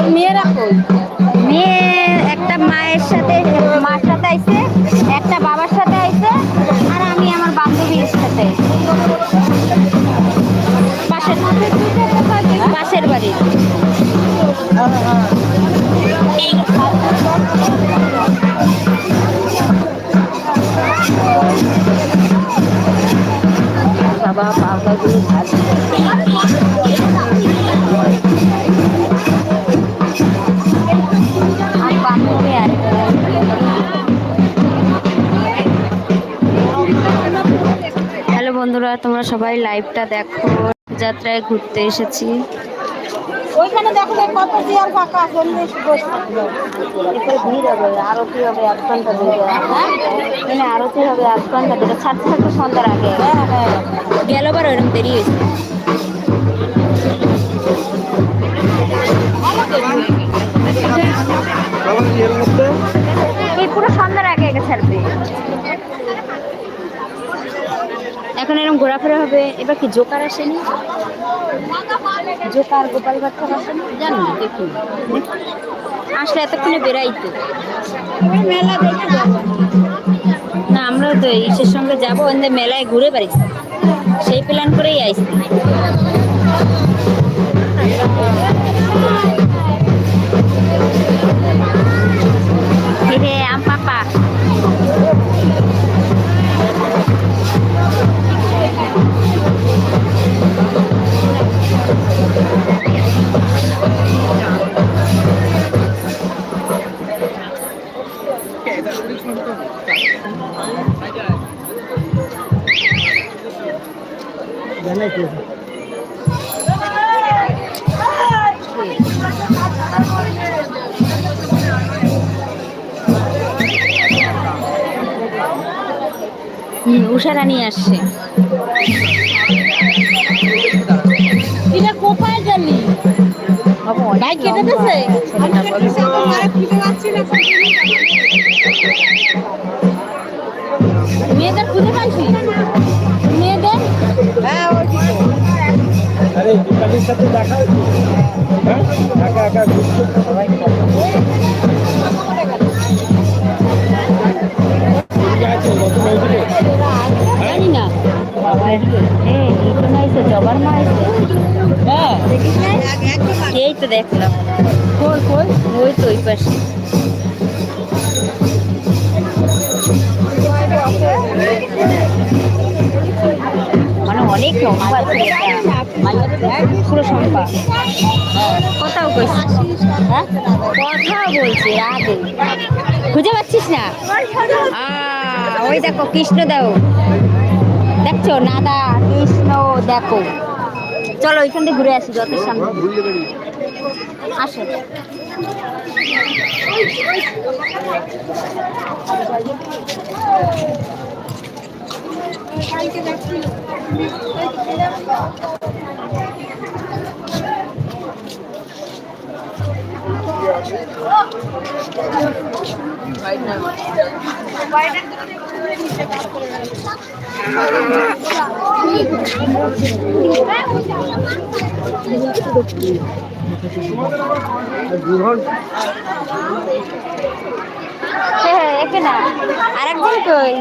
ওর মেয়েরা কই মেয়ে একটা মায়ের সাথে মার বন্ধুরা তোমরা সবাই লাইভটা দেখো যাত্রায় ঘুরতে এসেছি। ওইখানে দেখো কত চেয়ার ফাঁকা আছে বসে থাকবে। ভিড় হবে আরতি হবে এক ঘণ্টা ধরে মানে আরতি হবে এক ঘণ্টা ধরে ছাড়তে থাকতে সন্ধ্যার আগে হ্যাঁ হ্যাঁ। গেলবার ওরকম দেরি হয়েছে। এই পুরো সন্ধ্যার আগে আগে ছাড়বে। এখন এরকম ঘোরাফেরা হবে? এবার কি জোকার আসেনি? জোকার গোপাল ভাট্টার আসেনি? জানি না দেখি। আসলে এতক্ষণে বেড়াইতো না আমরা তো ইসের সঙ্গে যাব মেলায় ঘুরে বাড়ি। সেই প্ল্যান করেই আইসি উষা রানী আসছে কোথায় গেলি? ভাই কেটে দিছে মেয়েদের খুঁজে পাইছি মেয়েদের? হ্যাঁ আরে সাথে দেখা হয়েছে? হ্যাঁ? একা একা এই তো ওই তো ওই পাশে মানে অনেক পুরো সম্পা কোথাও কইছি হ্যাঁ। কথা বলছি আগে খুঁজে পাচ্ছিস না ওই দেখো কৃষ্ণ দেও দেখছ? নাদা কৃষ্ণ দেখো। চলো ওইখান থেকে ঘুরে আসি যত সামনে আসো। হ্যাঁ হ্যাঁ একে না। আরেকজন কই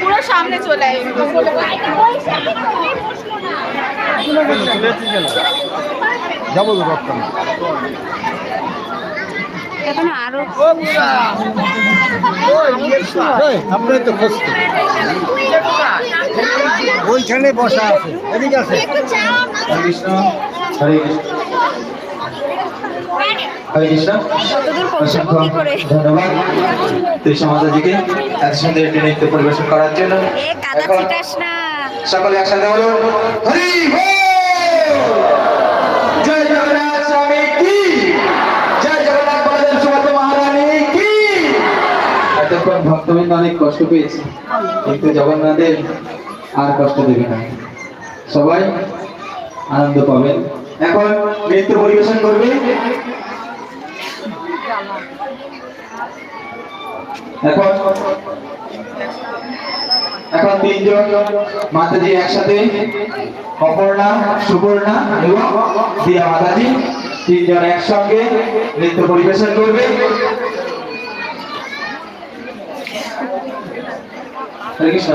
পুরো সামনে চলে যাব তো রক্তাম। এখন আরও আপনার তো খোঁজ ওইখানে বসা আছে এদিকে আছে হরে কৃষ্ণ। হরে কৃষ্ণ। ধন্যবাদ। তৃষ্ণা মাতাজিকে এত সুন্দর একটি নৃত্য পরিবেশন করার জন্য। সকলে একসাথে বলো হরি! জয় জগন্নাথ স্বামী কি? জয় জগন্নাথ বলদেব মহারানী কি? এতক্ষণ ভক্তবৃন্দ অনেক কষ্ট পেয়েছে। কিন্তু জগন্নাথের আর কষ্ট দেবে না। সবাই আনন্দ পাবেন। এখন নৃত্য পরিবেশন করবে। এখন এখন তিনজন মাতাজি একসাথে, অপর্ণা, সুপর্ণা এবং দিয়া মাতাজি, তিনজন একসঙ্গে নৃত্য পরিবেশন করবে। কৃষ্ণ।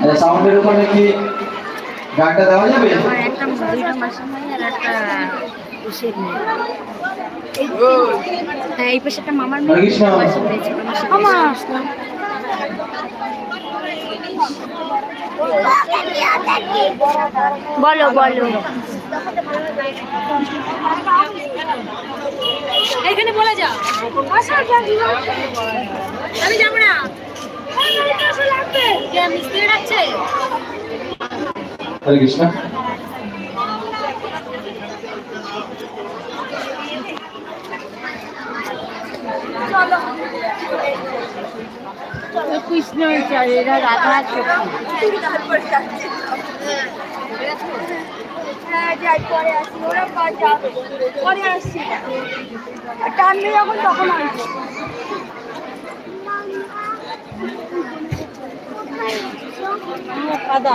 আচ্ছা সাউন্ডের উপরে কি গানটা দেওয়া যাবে? আমার একটা দুইটা মাসের মেয়ে আর একটা মেয়ে। হ্যাঁ এই পাশে একটা মামার মেয়ে মাসের মেয়ে, ছোট মাসের বলো বলো। এখানে বলে যাও। আমি যাব না। মিস্ত্রি ডাকছে? হরে কৃষ্ণ কৃষ্ণ এরা রাধা হ্যাঁ যাই পরে আসি ওরা যাবে পরে আসছি টানলে যখন তখন আসব কাদা